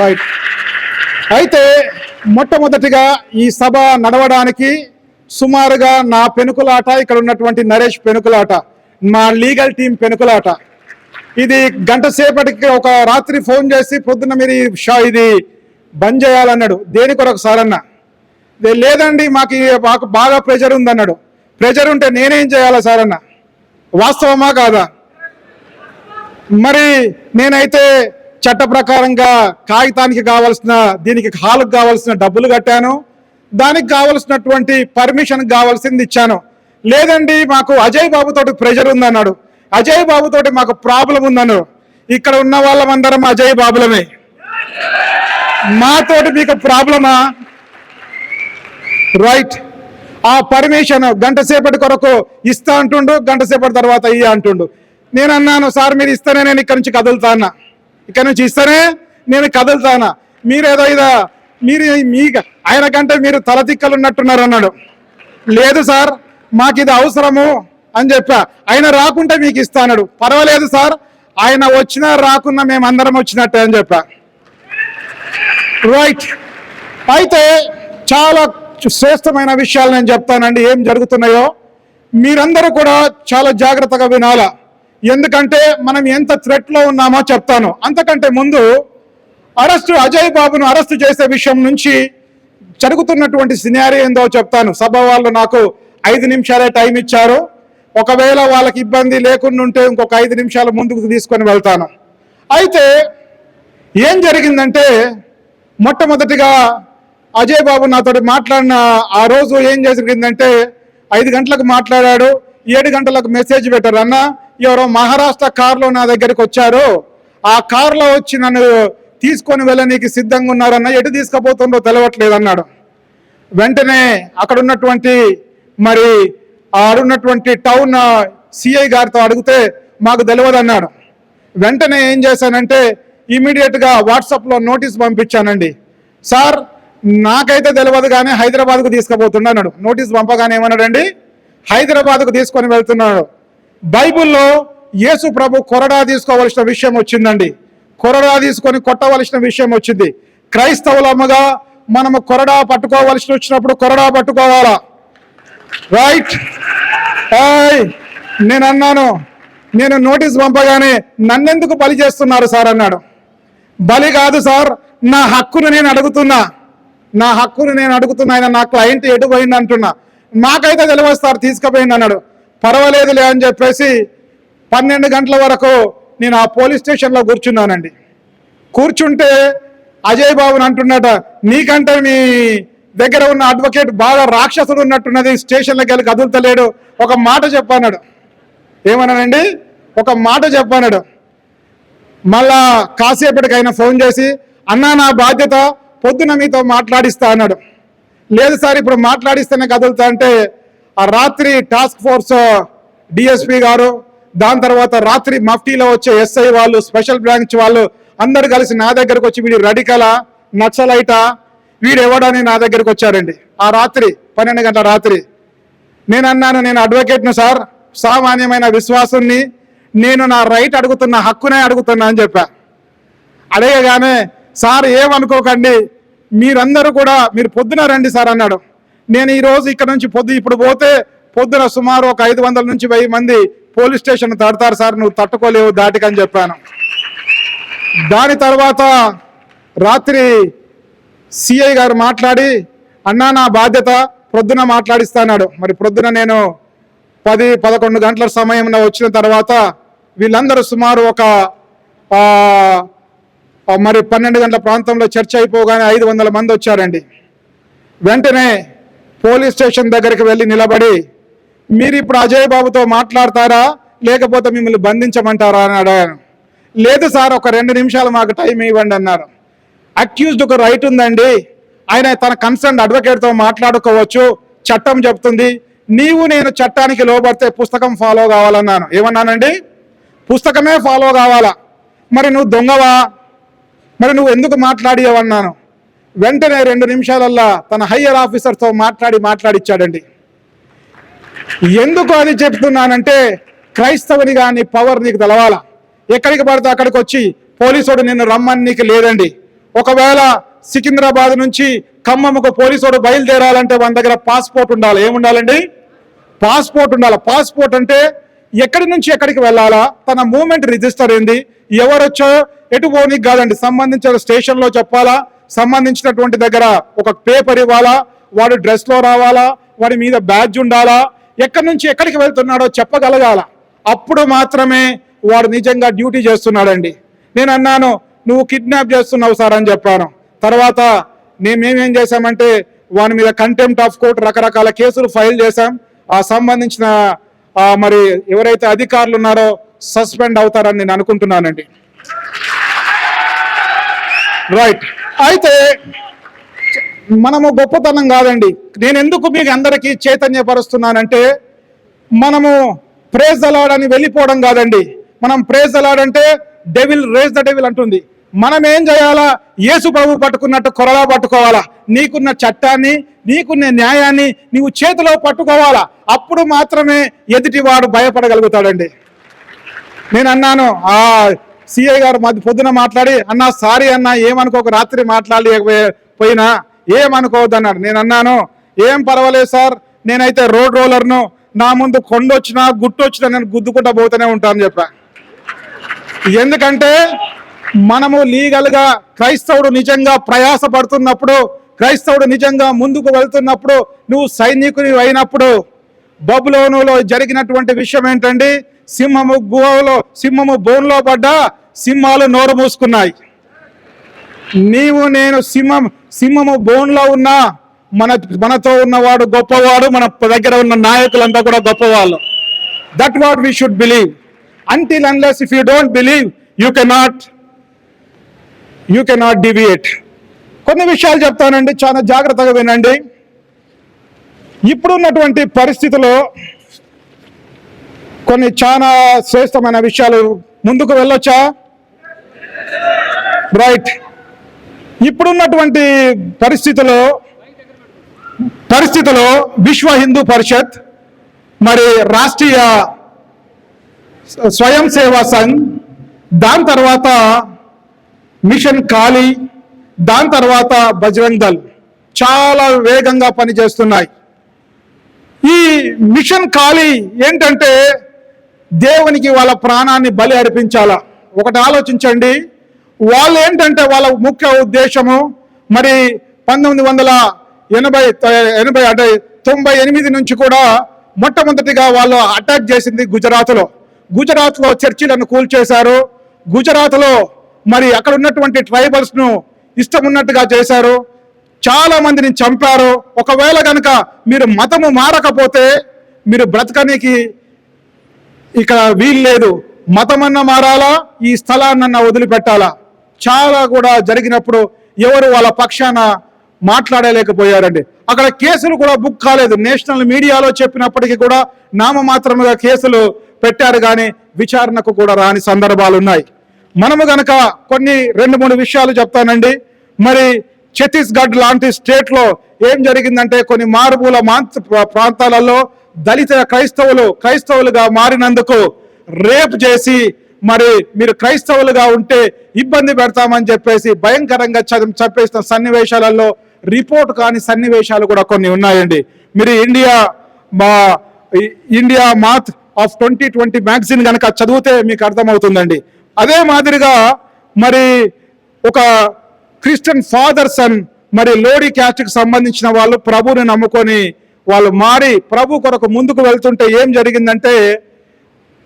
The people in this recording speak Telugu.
రైట్ అయితే మొట్టమొదటిగా ఈ సభ నడవడానికి సుమారుగా నా పెనుకులాట ఇక్కడ ఉన్నటువంటి నరేష్ పెనుకులాట మా లీగల్ టీం పెనుకులాట. ఇది గంట సేపటికి ఒక రాత్రి ఫోన్ చేసి పొద్దున్న మీరు షా ఇది బంద్ చేయాలన్నాడు. దేని కొరకు సార్ అన్న. లేదండి మాకు మాకు బాగా ప్రెషర్ ఉందన్నాడు. ప్రెషర్ ఉంటే నేనేం చేయాలా సార్ అన్న. వాస్తవమా కాదా? మరి నేనైతే చట్ట ప్రకారంగా కాగితానికి కావాల్సిన దీనికి హాల్కి కావాల్సిన డబ్బులు కట్టాను. దానికి కావలసినటువంటి పర్మిషన్ కావాల్సింది ఇచ్చాను. లేదండి మాకు అజయ్ బాబు ప్రెజర్ ఉందన్నాడు. అజయ్ బాబు తోటి మాకు ప్రాబ్లం ఉందన్నాడు. ఇక్కడ ఉన్న వాళ్ళమందరం అజయ్ బాబులమే. మాతోటి మీకు ప్రాబ్లమా రైట్ ఆ పర్మిషన్ గంట సేపటి కొరకు ఇస్తా అంటుండు గంట సేపటి తర్వాత ఇయ్య అంటుండు. నేను అన్నాను సార్ మీరు ఇస్తేనే నేను ఇక్కడ నుంచి కదులుతానా ఇక్కడ నుంచి ఇస్తేనే నేను కదులుతానా? మీరేదో ఇదా మీరు మీ ఆయన కంటే మీరు తలతిక్కలు ఉన్నట్టున్నారు అన్నాడు. లేదు సార్ మాకు ఇది అవసరము అని చెప్పా. ఆయన రాకుంటే మీకు ఇస్తా అన్నాడు. పర్వాలేదు సార్ ఆయన వచ్చినా రాకున్నా మేము అందరం వచ్చినట్టే అని చెప్పా. రైట్ అయితే చాలా శ్రేష్టమైన విషయాలు నేను చెప్తానండి. ఏం జరుగుతున్నాయో మీరందరూ కూడా చాలా జాగ్రత్తగా వినాలా. ఎందుకంటే మనం ఎంత థ్రెట్లో ఉన్నామో చెప్తాను. అంతకంటే ముందు అరెస్టు అజయ్ బాబును అరెస్టు చేసే విషయం నుంచి జరుగుతున్నటువంటి సినారీ ఏందో చెప్తాను. సభ వాళ్ళు నాకు ఐదు నిమిషాలే టైం ఇచ్చారు. ఒకవేళ వాళ్ళకి ఇబ్బంది లేకుండా ఉంటే ఇంకొక ఐదు నిమిషాలు ముందుకు తీసుకొని వెళ్తాను. అయితే ఏం జరిగిందంటే మొట్టమొదటిగా అజయ్ బాబు నాతో మాట్లాడిన ఆ రోజు ఏం జరిగిందంటే ఐదు గంటలకు మాట్లాడాడు. ఏడు గంటలకు మెసేజ్ పెట్టారు అన్న ఎవరో మహారాష్ట్ర కారులో నా దగ్గరికి వచ్చారు. ఆ కారులో వచ్చి నన్ను తీసుకొని వెళ్ళనీకి సిద్ధంగా ఉన్నారన్న ఎటు తీసుకుపోతుండో తెలవట్లేదు అన్నాడు. వెంటనే అక్కడ ఉన్నటువంటి మరి ఆడున్నటువంటి టౌన్ సిఐ గారితో అడిగితే మాకు తెలియదు అన్నాడు. వెంటనే ఏం చేశానంటే ఇమీడియట్గా వాట్సాప్లో నోటీస్ పంపించానండి. సార్ నాకైతే తెలియదు కానీ హైదరాబాద్కు తీసుకుపోతుండ అన్నాడు. నోటీస్ పంపగానే ఏమన్నాడండి? హైదరాబాద్కు తీసుకొని వెళ్తున్నాడు. బైబిల్లో యేసు ప్రభు కొరడా తీసుకోవలసిన విషయం వచ్చిందండి. కొరడా తీసుకొని కొట్టవలసిన విషయం వచ్చింది. క్రైస్తవులమ్మగా మనము కొరడా పట్టుకోవలసి వచ్చినప్పుడు కొరడా పట్టుకోవాలా? రైట్ నేను అన్నాను నేను నోటీస్ పంపగానే నన్నెందుకు బలి చేస్తున్నారు సార్ అన్నాడు. బలి కాదు సార్ నా హక్కును నేను అడుగుతున్నా. నా హక్కును నేను అడుగుతున్నా ఆయన నా క్లయింట్ ఎటు పోయింది అంటున్నా నాకైతే తెలియదు తీసుకుపోయింది అన్నాడు. పర్వాలేదులే అని చెప్పేసి పన్నెండు గంటల వరకు నేను ఆ పోలీస్ స్టేషన్లో కూర్చున్నానండి. కూర్చుంటే అజయ్ బాబుని అంటున్నట నీకంటే మీ దగ్గర ఉన్న అడ్వకేట్ బాగా రాక్షసుడు ఉన్నట్టున్నది స్టేషన్లోకి వెళ్ళి కదులుతలేడు. ఒక మాట చెప్పన్నాడు. ఏమన్నానండి ఒక మాట చెప్పన్నాడు. మళ్ళా కాసేపటికైనా ఫోన్ చేసి అన్నా నా బాధ్యత పొద్దున మీతో మాట్లాడిస్తా అన్నాడు. లేదు సార్ ఇప్పుడు మాట్లాడిస్తేనే కదులుతా అంటే ఆ రాత్రి టాస్క్ ఫోర్స్ డిఎస్పీ గారు దాని తర్వాత రాత్రి మఫ్టీలో వచ్చే ఎస్ఐ వాళ్ళు స్పెషల్ బ్రాంచ్ వాళ్ళు అందరు కలిసి నా దగ్గరకు వచ్చి వీడు రడికల నక్సలైటా వీడు ఎవడని నా దగ్గరకు వచ్చారండి. ఆ రాత్రి పన్నెండు గంటల రాత్రి. నేను అన్నాను నేను అడ్వకేట్ను సార్ సామాన్యమైన విశ్వాసుని నేను నా రైట్ అడుగుతున్నా హక్కునే అడుగుతున్నా అని చెప్పా. అడగగానే సార్ ఏమనుకోకండి మీరందరూ కూడా మీరు పొద్దున రండి సార్ అన్నాడు. నేను ఈరోజు ఇక్కడ నుంచి పొద్దు ఇప్పుడు పోతే పొద్దున సుమారు ఒక ఐదు వందల నుంచి వెయ్యి మంది పోలీస్ స్టేషన్ తడతారు సార్ నువ్వు తట్టుకోలేవు దాటికని చెప్పాను. దాని తర్వాత రాత్రి సిఐ గారు మాట్లాడి అన్నా నా బాధ్యత ప్రొద్దున మాట్లాడిస్తాడు మరి ప్రొద్దున నేను పది పదకొండు గంటల సమయంలో వచ్చిన తర్వాత వీళ్ళందరూ సుమారు ఒక మరి పన్నెండు గంటల ప్రాంతంలో చర్చ అయిపోగానే ఐదు వందల మంది వచ్చారండి. వెంటనే పోలీస్ స్టేషన్ దగ్గరికి వెళ్ళి నిలబడి మీరు ఇప్పుడు అజయ్ బాబుతో మాట్లాడతారా? లేకపోతే మిమ్మల్ని బంధించమంటారా? అని అడిగాను. లేదు సార్ ఒక రెండు నిమిషాలు మాకు టైం ఇవ్వండి అన్నారు. అక్యూజ్డ్ ఒక రైట్ ఉందండి. ఆయన తన కన్సర్న్ అడ్వకేట్తో మాట్లాడుకోవచ్చు చట్టం చెప్తుంది. నీవు నేను చట్టానికి లోబడితే పుస్తకం ఫాలో కావాలన్నాను. ఏమన్నానండి? పుస్తకమే ఫాలో కావాలా. మరి నువ్వు దొంగవా? మరి నువ్వు ఎందుకు మాట్లాడియవన్నాను వెంటనే రెండు నిమిషాలల్లా తన హయ్యర్ ఆఫీసర్తో మాట్లాడి మాట్లాడిచ్చాడండి. ఎందుకు అది చెప్తున్నానంటే క్రైస్తవునిగా నీ పవర్ నీకు తెలవాలా? ఎక్కడికి పడితే అక్కడికి వచ్చి పోలీసుడు నిన్ను రమ్మని నీకు లేదండి. ఒకవేళ సికింద్రాబాద్ నుంచి ఖమ్మంకు పోలీసుడు బయలుదేరాలంటే మన దగ్గర పాస్పోర్ట్ ఉండాలి. ఏముండాలండి? పాస్పోర్ట్ ఉండాలి. పాస్పోర్ట్ అంటే ఎక్కడి నుంచి ఎక్కడికి వెళ్ళాలా? తన మూమెంట్ రిజిస్టర్ ఏంది? ఎవరొచ్చో ఎటు పోనీకి కాదండి. సంబంధించిన స్టేషన్లో చెప్పాలా? సంబంధించినటువంటి దగ్గర ఒక పేపర్ ఇవ్వాలా? వాడు డ్రెస్లో రావాలా? వాడి మీద బ్యాడ్జ్ ఉండాలా? ఎక్కడి నుంచి ఎక్కడికి వెళ్తున్నాడో చెప్పగలగాల. అప్పుడు మాత్రమే వాడు నిజంగా డ్యూటీ చేస్తున్నాడండి. నేను అన్నాను నువ్వు కిడ్నాప్ చేస్తున్నావు సార్ అని చెప్పాను. తర్వాత మేమేం చేశామంటే వాని మీద కంటెంప్ట్ ఆఫ్ కోర్ట్ రకరకాల కేసులు ఫైల్ చేశాం. ఆ సంబంధించిన మరి ఎవరైతే అధికారులు ఉన్నారో సస్పెండ్ అవుతారని నేను అనుకుంటున్నానండి. రైట్ అయితే మనము గొప్పతనం కాదండి. నేను ఎందుకు మీకు అందరికీ చైతన్యపరుస్తున్నానంటే మనము ప్రేజ్ అలాడని వెళ్ళిపోవడం కాదండి. మనం ప్రేజ్ అలాడంటే డెవిల్ రేజ్ ద డెవిల్ అంటుంది. మనం ఏం చేయాలా? యేసు ప్రభు పట్టుకున్నట్టు కొరలా పట్టుకోవాలా? నీకున్న చట్టాన్ని నీకున్న న్యాయాన్ని నీవు చేతిలో పట్టుకోవాలా? అప్పుడు మాత్రమే ఎదుటివాడు భయపడగలుగుతాడండి. నేను అన్నాను ఆ సిఐ గారు మధ్య పొద్దున మాట్లాడి అన్నా సారీ అన్నా ఏమనుకోక రాత్రి మాట్లాడలేకపోయినా ఏమనుకోవద్దు అన్నాడు. నేను అన్నాను ఏం పర్వాలేదు సార్ నేనైతే రోడ్ రోలర్ను నా ముందు కొండొచ్చినా గుట్టొచ్చినా నేను గుద్దుకుంటా పోతూనే ఉంటాను చెప్పా. ఎందుకంటే మనము లీగల్గా క్రైస్తవుడు నిజంగా ప్రయాస పడుతున్నప్పుడు క్రైస్తవుడు నిజంగా ముందుకు వెళ్తున్నప్పుడు నువ్వు సైనికుని అయినప్పుడు బబులోనులో జరిగినటువంటి విషయం ఏంటండి? సింహము గుహలో సింహము బోన్లో పడ్డ సింహాలు నోరు మూసుకున్నాయి. నీవు నేను సింహం సింహము బోన్లో ఉన్న మన మనతో ఉన్నవాడు గొప్పవాడు మన దగ్గర ఉన్న నాయకులంతా కూడా గొప్పవాళ్ళు. That what we should believe until unless if you don't believe you cannot you cannot deviate కొన్ని విషయాలు చెప్తానండి చాలా జాగ్రత్తగా వినండి. ఇప్పుడున్నటువంటి పరిస్థితిలో కొన్ని చాలా శ్రేష్టమైన విషయాలు ముందుకు వెళ్ళొచ్చా? రైట్ ఇప్పుడున్నటువంటి పరిస్థితిలో పరిస్థితిలో విశ్వ హిందూ పరిషత్ మరి రాష్ట్రీయ స్వయం సేవా సంఘ్ దాని తర్వాత మిషన్ ఖాళీ దాని తర్వాత బజరంగ్ దల్ చాలా వేగంగా పనిచేస్తున్నాయి. ఈ మిషన్ ఖాళీ ఏంటంటే దేవునికి వాళ్ళ ప్రాణాన్ని బలి అర్పించాలా? ఒకటి ఆలోచించండి. వాళ్ళు ఏంటంటే వాళ్ళ ముఖ్య ఉద్దేశము? మరి పంతొమ్మిది వందల ఎనభై ఎనభై అంటే తొంభై ఎనిమిది నుంచి కూడా మొట్టమొదటిగా వాళ్ళు అటాక్ చేసింది గుజరాత్లో. గుజరాత్లో చర్చిలను కూల్చేశారు. గుజరాత్లో మరి అక్కడ ఉన్నటువంటి ట్రైబల్స్ను ఇష్టం ఉన్నట్టుగా చేశారు. చాలా మందిని చంపారు. ఒకవేళ కనుక మీరు మతము మారకపోతే మీరు బ్రతకనికి ఇక్కడ వీలు లేదు. మతమన్న మారాలా? ఈ స్థలాన్న వదిలిపెట్టాలా? చాలా కూడా జరిగినప్పుడు ఎవరు వాళ్ళ పక్షాన మాట్లాడలేకపోయారండి. అక్కడ కేసులు కూడా బుక్ కాలేదు. నేషనల్ మీడియాలో చెప్పినప్పటికీ కూడా నామమాత్రముగా కేసులు పెట్టారు కానీ విచారణకు కూడా రాని సందర్భాలు ఉన్నాయి మనము గనక కొన్ని రెండు మూడు విషయాలు చెప్తానండి. మరి ఛత్తీస్గఢ్ లాంటి స్టేట్లో ఏం జరిగిందంటే కొన్ని మారుమూల మాంత ప్రాంతాలలో దళిత క్రైస్తవులు క్రైస్తవులుగా మారినందుకు రేప్ చేసి మరి మీరు క్రైస్తవులుగా ఉంటే ఇబ్బంది పెడతామని చెప్పేసి భయంకరంగా చదివి చెప్పేసిన సన్నివేశాలలో రిపోర్ట్ కాని సన్నివేశాలు కూడా కొన్ని ఉన్నాయండి. మీరు ఇండియా మా India math of twenty twenty magazine కనుక చదివితే మీకు అర్థమవుతుందండి. అదే మాదిరిగా మరి ఒక క్రిస్టియన్ ఫాదర్స్ అండ్ మరి లోడీ క్యాస్ట్కి సంబంధించిన వాళ్ళు ప్రభుని నమ్ముకొని వాళ్ళు మారి ప్రభు కొరకు ముందుకు వెళ్తుంటే ఏం జరిగిందంటే